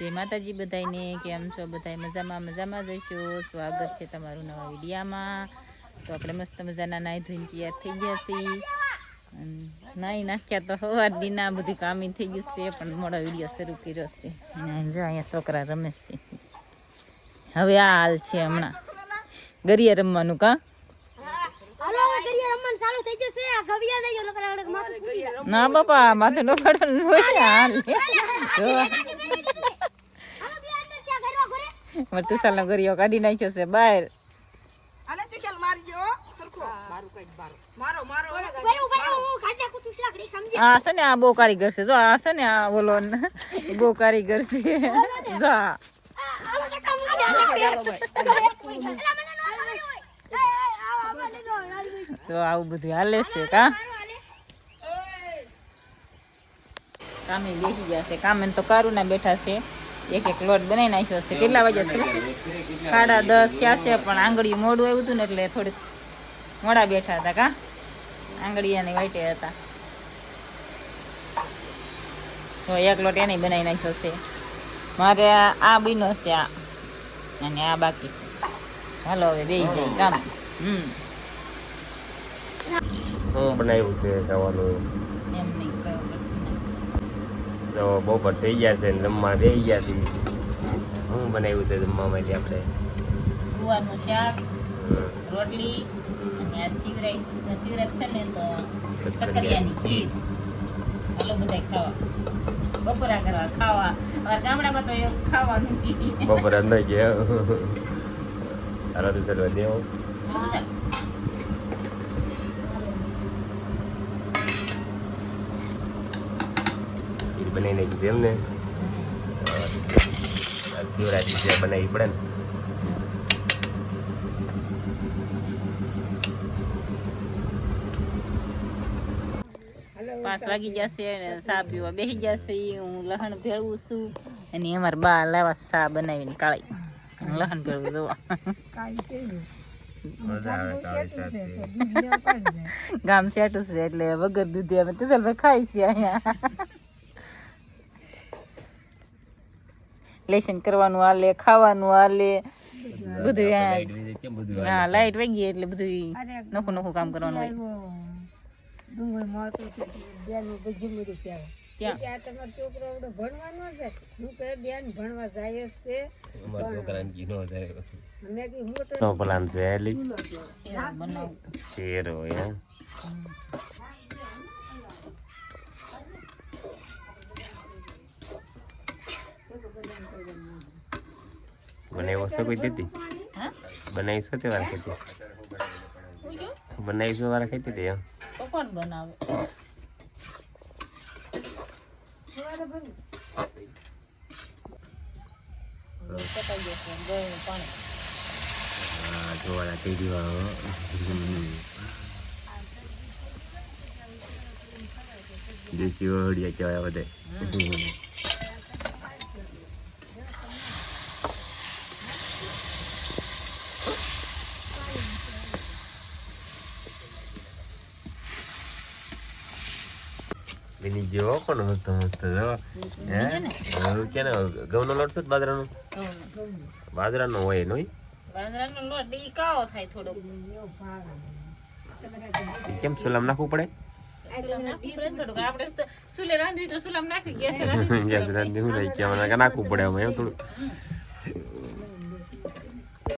જય માતાજી બધાને કેમ છો બધા મજામાં મજામાં જઈશું સ્વાગત છે તમારું નવા વિડીયામાં તો આપણે મસ્ત મજાના નાહી ધોઈને તૈયાર થઈ ગયા છીએ નાહી નાખ્યા તો સવાર દીના બધું કામી થઈ ગયું છે પણ મોડો વીડિયો શરૂ કર્યો છે અને જો અહીંયા છોકરા રમે છે હવે આ હાલ છે હમણાં ગરિયા રમવાનું કા હાલો. ના બાપા માથે નો હોય ને હાલ જો હાલો બે અંદર ત્યાં ઘરમાં ઘરે મારે તુષારનો ગરિયો કાઢી નાખ્યો છે બહાર આલે તુષાર મારજો આ છે ને આ બહુ કારીગર છે. જો આ છે ને આ બોલો બહુ કારીગર છે. જો. તો આવું બધું હાલે છે કા? કામે બેસી ગયા છે. કામે તો કારું ના બેઠા છે. એક એક લોટ બનાવી નાખ્યો છે. કેટલા વાગ્યા ખબર છે? સાડા દસ ક્યાં છે પણ આંગળીયું મોડું આવ્યું હતું ને એટલે થોડીક મોડા બેઠા હતા કા? આંગળીયાની વાઈટે હતા. તો એક લોટ એને બનાવી નાખ્યો છે. મારે આ બીનો છે આ. અને આ બાકી છે. ચાલો હવે બે જાય કામ હમ. હું બનાવ્યું છે ખાવાનું? એમ નહીં. તો બપોર થઈ ગયા છે ને જમવા બે ગયા છે હું બનાવ્યું છે જમવા માટે આપણે? ગુવારનું શાક રોટલી અને આ શિવરાઈ શિવરાત છે ને તો. સક્કરિયાની ખીર. હાલો બધા ખાવા. બપોરા કરવા ખાવા. અમારા ગામડામાં તો એવું ખાવાનું બપોરા અંદર ગયા તારા તો ચાલવા દેવો. ખીર બનાવી નાખી એમને શિવરાત્રી જે બનાવવી પડે ને. પાંચ વાગી જશે ને સા પીવા બેસી જશે હું લહણ ભેળવું છું અને અમાર બા લાવા સા બનાવીને કાળી લહણ ભેળવું જોવા. ગામ સેટું છે એટલે વગર દૂધી અમે તુસલભાઈ ખાઈ છે અહીંયા. લેશન કરવાનું હાલે ખાવાનું હાલે. બધું આ- લાઈટ વીજળી કેમ બધું હા લાઈટ વાગી એટલે બધું નખું નખું કામ કરવાનું હોય ડુંગળી મળતું છે બેનું બધું બધું કહેવાય ત્યાં કે આ તમારો છોકરો આવડો ભણવાનો છે હું કહે બેન ભણવા જાય જ છે અમારા છોકરાને ઘી નો જાય મેં કીધું હું તો નો પ્લાન છે એલી શેર બનાવું શેરો એમ બનાવ્યો છો કોઈ દીધી બનાવીશો તે વાર ખેતી બનાવીશું વાર ખેતી તે એમ કોણ બનાવે જોવાના દેશી વડિયા કહેવાય બધે બેની જેવો પણ મસ્ત મસ્ત જો. હે? કે ને? ઘઉંનો લોટ છે બાજરાનો. બાજરાનો હોય નહીં? બાજરાનો લોટ ઈ કાળો થાય થોડો કેમ સુલામ નાખવું પડે? નાખવું પડે એમ થોડું